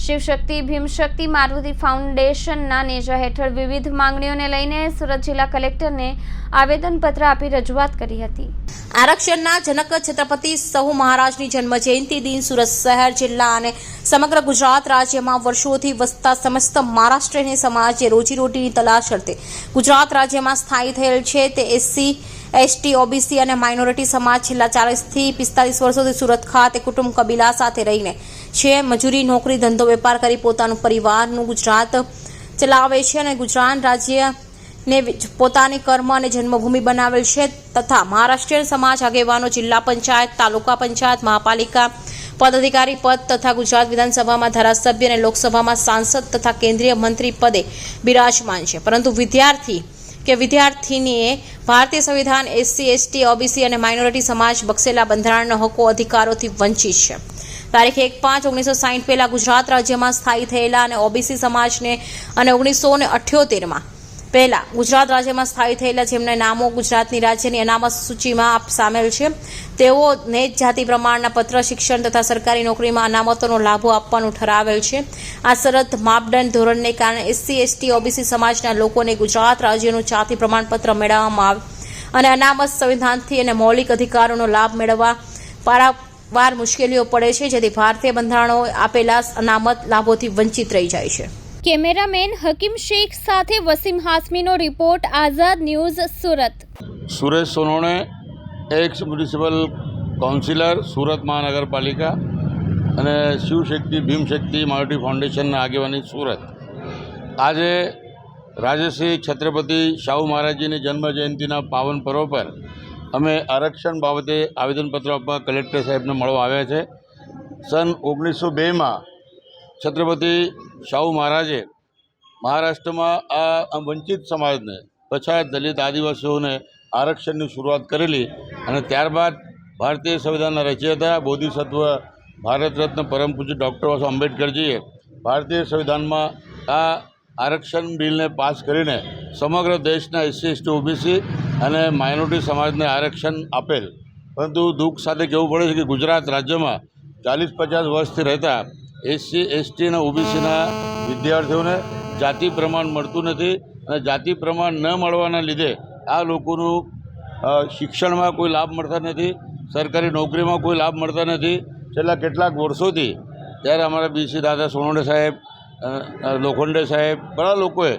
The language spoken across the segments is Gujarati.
શિવશક્તિ, ભીમશક્તિ, મારુતિ ફાઉન્ડેશનના નેજા હેઠળ વિવિધ માંગણીઓને લઈને સુરત જિલ્લા કલેક્ટરને આવેદનપત્ર આપી રજૂઆત કરી હતી. આરક્ષણના જનક છત્રપતિ સહુ મહારાજની જન્મ જયંતિ દિન સુરત શહેર જિલ્લા અને સમગ્ર ગુજરાત રાજ્યમાં વર્ષોથી વસતા સમસ્ત મહારાષ્ટ્રની સમાજે રોજીરોટીની તલાશ અર્થે ગુજરાત રાજ્યમાં સ્થાયી થયેલ છે. તે એસસી એસટી ઓબીસી અને માઇનોરિટી સમાજ છેલ્લા ચાલીસથી પિસ્તાલીસ વર્ષોથી સુરત ખાતે કુટુંબ કબીલા સાથે રહીને છે. મજૂરી, નોકરી, ધંધો, વેપાર કરી પોતાનું પરિવારનું ગુજરાત ચલાવે છે અને ગુજરાત રાજ્ય ને પોતાની કર્મ અને જન્મભૂમિ બનાવેલ છે તથા મહારાષ્ટ્રીયન સમાજ આગેવાનો જિલ્લા પંચાયત, તાલુકા પંચાયત, મહાપાલિકા પદાધિકારી પદ તથા ગુજરાત વિધાનસભામાં ધારાસભ્ય અને લોકસભામાં સાંસદ તથા કેન્દ્રીય મંત્રી પદે બિરાજમાન છે. પરંતુ વિદ્યાર્થી કે વિદ્યાર્થીનીએ ભારતીય સંવિધાન એસસી, એસટી, ઓબીસી અને માઇનોરિટી સમાજ બક્ષેલા બંધારણના હકો અધિકારોથી વંચિત છે. તારીખ એક પાંચ ઓગણીસો સાહીઠ પહેલાં ગુજરાત રાજ્યમાં સ્થાયી થયેલા અને ઓબીસી સમાજને અને ઓગણીસો ને અઠ્યોતેરમાં પહેલાં ગુજરાત રાજ્યમાં સ્થાયી થયેલા જેમના નામો ગુજરાતની રાજ્યની અનામત સૂચિમાં સામેલ છે તેઓને જ જાતિ પ્રમાણના પત્ર શિક્ષણ તથા સરકારી નોકરીમાં અનામતોનો લાભો આપવાનું ઠરાવેલ છે. આ શરત માપદંડ ધોરણને કારણે એસસી, એસટી, ઓબીસી સમાજના લોકોને ગુજરાત રાજ્યનું જાતિ પ્રમાણપત્ર મેળવવામાં આવે, અને અનામત સંવિધાનથી અને મૌલિક અધિકારોનો લાભ મેળવવા પારાવાર મુશ્કેલીઓ પડે છે જેથી ભારતીય બંધારણો આપેલા અનામત લાભોથી વંચિત રહી જાય છે. કેમેરામેન હકીમ શેખ સાથે Wasim હાસમીનો report Azad news Surat. Suresh Sonone ex municipal councillor Surat મહાનગરપાલિકા અને શિવશક્તિ ભીમશક્તિ મારુતિ ફાઉન્ડેશનના આગેવાની સુરત. આજે રાજશ્રી છત્રપતિ શાહુ મહારાજજીની જન્મ જયંતિના પાવન પર્વ પર અમે આરક્ષણ બાબતે આવેદનપત્ર આપવા કલેક્ટર સાહેબને મળવા આવ્યા છે. સન ઓગણીસો બેમાં છત્રપતિ શાહુ મહારાજે મહારાષ્ટ્રમાં આ વંચિત સમાજને પછાત દલિત આદિવાસીઓને આરક્ષણની શરૂઆત કરેલી અને ત્યારબાદ ભારતીય સંવિધાનના રચયતા બોધિસત્વ, ભારત રત્ન, પરમ પૂજ્ય ડૉક્ટર આંબેડકરજીએ ભારતીય સંવિધાનમાં આ આરક્ષણ બિલને પાસ કરીને સમગ્ર દેશના એસસી, એસટી, ઓબીસી અને માઇનોરિટી સમાજને આરક્ષણ આપેલ. પરંતુ દુઃખ સાથે કહેવું પડે છે કે ગુજરાત રાજ્યમાં ચાલીસ પચાસ વર્ષથી રહેતા એસસી, એસટી અને ઓબીસીના વિદ્યાર્થીઓને જાતિ પ્રમાણ મળતું નથી અને જાતિ પ્રમાણ ન મળવાના લીધે આ લોકોનું શિક્ષણમાં કોઈ લાભ મળતા નથી, સરકારી નોકરીમાં કોઈ લાભ મળતા નથી. છેલ્લા કેટલાક વર્ષોથી ત્યારે અમારા બીસી દાદા સોનોડે સાહેબ લોખંડે સાહેબ ઘણા લોકોએ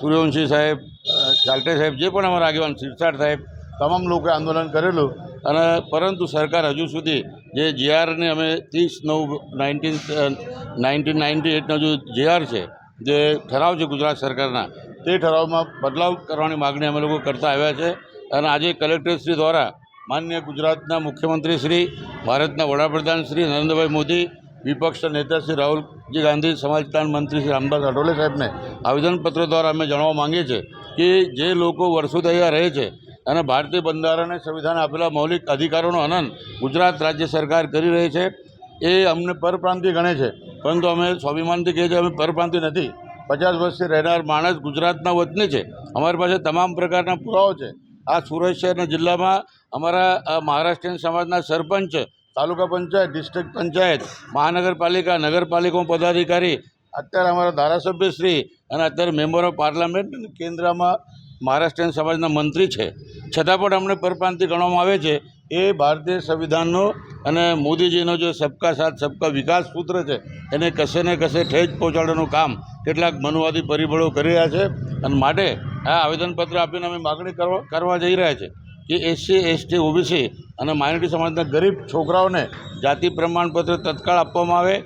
સૂર્યવંશી સાહેબ ચાલટે સાહેબ, જે પણ અમારા આગેવાન સિરસાટ સાહેબ, તમામ લોકોએ આંદોલન કરેલું અને પરંતુ સરકાર હજુ સુધી જે જીઆરને અમે ત્રીસ નવ નાઇન્ટીન નાઇન્ટીન નાઇન્ટી એટનો જે જીઆર છે, જે ઠરાવ છે ગુજરાત સરકારના, તે ઠરાવમાં બદલાવ કરવાની માગણી અમે લોકો કરતા આવ્યા છે અને આજે કલેક્ટરશ્રી દ્વારા માન્ય ગુજરાતના મુખ્યમંત્રી શ્રી, ભારતના વડાપ્રધાન શ્રી નરેન્દ્રભાઈ મોદી વિપક્ષના નેતા શ્રી રાહુલજી ગાંધી, સમાજ કલ્યાણ મંત્રી શ્રી રામદાસ આઠવલે સાહેબને આવેદનપત્ર દ્વારા અમે જણાવવા માંગીએ છીએ કે જે લોકો વર્ષોથી અહીંયા રહે છે અને ભારતીય બંધારણે સંવિધાને આપેલા મૌલિક અધિકારોનો હનન ગુજરાત રાજ્ય સરકાર કરી રહી છે, એ અમને પરપ્રાંતિય ગણે છે. પરંતુ અમે સ્વાભિમાનથી કહીએ છીએ, અમે પરપ્રાંતિય નથી. પચાસ વર્ષથી રહેનાર માણસ ગુજરાતના વતની છે. અમારી પાસે તમામ પ્રકારના પુરાવો છે. આ સુરત શહેરના જિલ્લામાં અમારા મહારાષ્ટ્રીયન સમાજના સરપંચ તાલુકા પંચાયત ડિસ્ટ્રિક્ટ પંચાયત, મહાનગરપાલિકા, નગરપાલિકામાં પદાધિકારી, અત્યારે અમારા ધારાસભ્યશ્રી અને અત્યારે મેમ્બર ઓફ પાર્લામેન્ટ કેન્દ્રમાં મહારાષ્ટ્રીયન સમાજના મંત્રી છે. છતાં પણ અમને પરપ્રાંતિ ગણવામાં આવે છે. એ ભારતીય સંવિધાનનો અને મોદીજીનો જે સબકા સાથ, સબકા વિકાસ સૂત્ર છે, એને કશે ને કશે ઠેજ પહોંચાડવાનું કામ કેટલાક મનુવાદી પરિબળો કરી રહ્યા છે. અને માટે આ આવેદનપત્ર આપીને અમે માગણી કરવા કરવા જઈ રહ્યા છે. કે એસસી એસટી ઓબીસી અને માઇનોરિટી સમાજના ગરીબ છોકરાઓને જાતિ પ્રમાણપત્ર તત્કાળ આપવામાં આવે,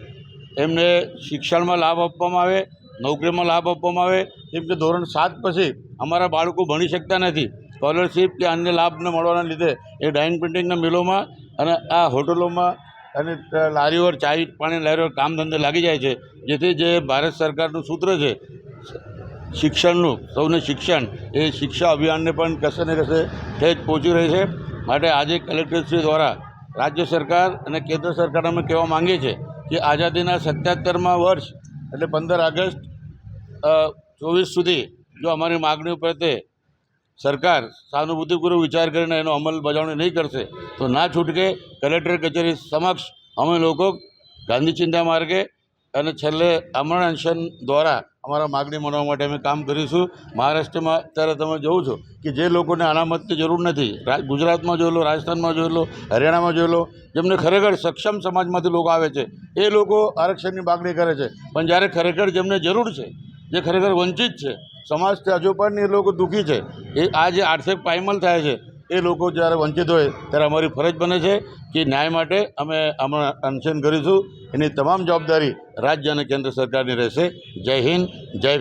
એમને શિક્ષણમાં લાભ આપવામાં આવે, નોકરીમાં લાભ આપવામાં આવે, કેમ કે ધોરણ સાત પછી અમારા બાળકો ભણી શકતા નથી. સ્કોલરશીપ કે અન્ય લાભ ન મળવાના લીધે એ ડાઇંગ પ્રિન્ટિંગના મિલોમાં અને આ હોટલોમાં અને લારીઓ, ચાય, પાણી, લારીઓ કામ ધંધે લાગી જાય છે. જેથી જે ભારત સરકારનું સૂત્ર છે શિક્ષણનું, સૌને શિક્ષણ. એ શિક્ષા અભિયાનને પણ કશે ને કશે ઠેજ પહોંચી રહી છે. માટે આજે કલેક્ટરશ્રી દ્વારા રાજ્ય સરકાર અને કેન્દ્ર સરકાર અમે કહેવા માંગીએ છીએ કે આઝાદીના સત્યાત્તરમાં વર્ષ, એટલે પંદર ઓગસ્ટ ચોવીસ સુધી જો અમારી માગણીઓ પ્રત્યે સરકાર સહાનુભૂતિપૂર્વક વિચાર કરીને એનો અમલ બજાવણી નહીં કરશે, તો ના છૂટકે કલેક્ટર કચેરી સમક્ષ અમે લોકો ગાંધી ચિંતા માર્ગે અને છેલ્લે અમરણ અનશન દ્વારા અમારા માગણી માનવા માટે અમે કામ કરીશું. મહારાષ્ટ્રમાં અત્યારે તમે જોવો છો કે જે લોકોને અનામતની જરૂર નથી ગુજરાતમાં જોઈ લો, રાજસ્થાનમાં જોઈ લો, હરિયાણામાં જોઈ લો, જેમને ખરેખર સક્ષમ સમાજમાંથી લોકો આવે છે, એ લોકો આરક્ષણની માગણી કરે છે. પણ જ્યારે ખરેખર જેમને જરૂર છે, જે ખરેખર વંચિત છે, સમાજથી હજુ પણ એ લોકો દુઃખી છે, એ આ જે આર્થિક પાયમલ થાય છે એ લોકો જ્યારે વંચિત હોય ત્યારે અમારી ફરજ બને છે કે ન્યાય માટે અમે હમણાં અનશન કરીશું. એની તમામ જવાબદારી રાજ્ય અને કેન્દ્ર સરકારની રહેશે. જય હિન્દ, જય